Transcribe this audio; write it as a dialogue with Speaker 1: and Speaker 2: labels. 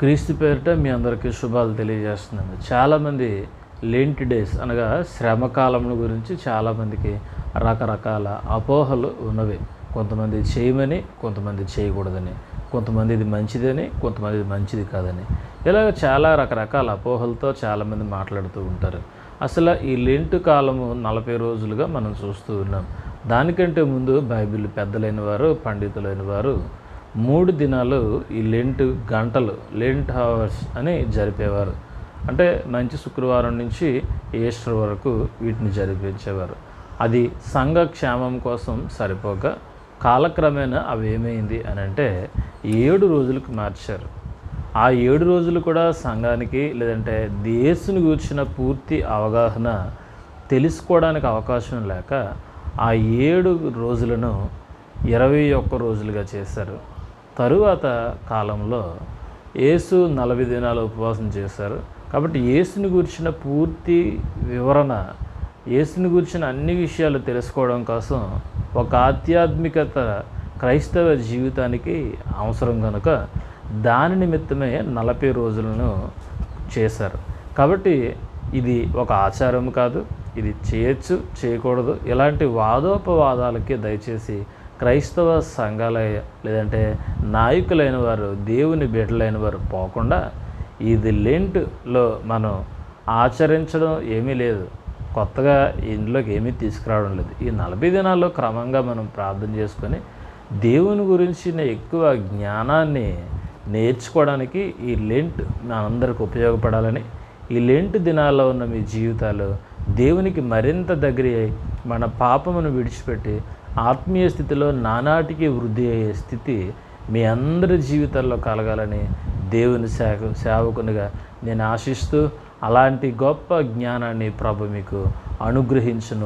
Speaker 1: క్రీస్తు పేరిట మీ అందరికీ శుభాలు తెలియజేస్తున్నాను. చాలామంది లెంట్ డేస్ అనగా శ్రమకాలం గురించి చాలామందికి రకరకాల అపోహలు ఉన్నవి. కొంతమంది చేయమని కొంతమంది చేయకూడదని. కొంతమంది ఇది మంచిదని కొంతమంది ఇది మంచిది కాదని. ఇలాగ చాలా రకరకాల అపోహలతో చాలామంది మాట్లాడుతూ ఉంటారు. అసలు ఈ లెంట్ కాలము నలభై రోజులుగా మనం చూస్తూ ఉన్నాం. దానికంటే ముందు బైబిల్ పెద్దలైన వారు పండితులైన వారు మూడు దినాలు ఈ లెంట్ గంటలు లెంట్ హవర్స్ అని జరిపేవారు. అంటే మంచి శుక్రవారం నుంచి ఈస్టర్ వరకు వీటిని జరిపించేవారు. అది సంఘ క్షేమం కోసం సరిపోక కాలక్రమేణా అవి ఏమైంది అని అంటే ఏడు రోజులకు మార్చారు. ఆ ఏడు రోజులు కూడా సంఘానికి లేదంటే దేశుని గూర్చిన పూర్తి అవగాహన తెలుసుకోవడానికి అవకాశం లేక ఆ ఏడు రోజులను ఇరవై ఒక్క రోజులుగా చేశారు. తరువాత కాలంలో యేసు నలభై దినాలు ఉపవాసం చేశారు. కాబట్టి యేసుని గురించిన పూర్తి వివరణ యేసుని గురించిన అన్ని విషయాలు తెలుసుకోవడం కోసం ఒక ఆధ్యాత్మికత క్రైస్తవ జీవితానికి అవసరం కనుక దాని నిమిత్తమే నలభై రోజులను చేశారు. కాబట్టి ఇది ఒక ఆచారం కాదు ఇది చేయొచ్చు చేయకూడదు. ఇలాంటి వాదోపవాదాలకి దయచేసి క్రైస్తవ సంఘాల లేదంటే నాయకులైన వారు దేవుని బిడ్డలైన వారు పోకుండా ఇది లెంట్లో మనం ఆచరించడం ఏమీ లేదు. కొత్తగా ఇందులోకి ఏమీ తీసుకురావడం లేదు. ఈ నలభై దినాల్లో క్రమంగా మనం ప్రార్థన చేసుకొని దేవుని గురించిన ఎక్కువ జ్ఞానాన్ని నేర్చుకోవడానికి ఈ లెంట్ మనందరికి ఉపయోగపడాలని ఈ లెంట్ దినాల్లో ఉన్న మీ జీవితాలు దేవునికి మరింత దగ్గర అయి మన పాపమును విడిచిపెట్టి ఆత్మీయ స్థితిలో నానాటికి వృద్ధి అయ్యే స్థితి మీ అందరి జీవితాల్లో కలగాలని దేవుని సేవ సేవకునిగా నేను ఆశిస్తూ అలాంటి గొప్ప జ్ఞానాన్ని ప్రభు మీకు అనుగ్రహించును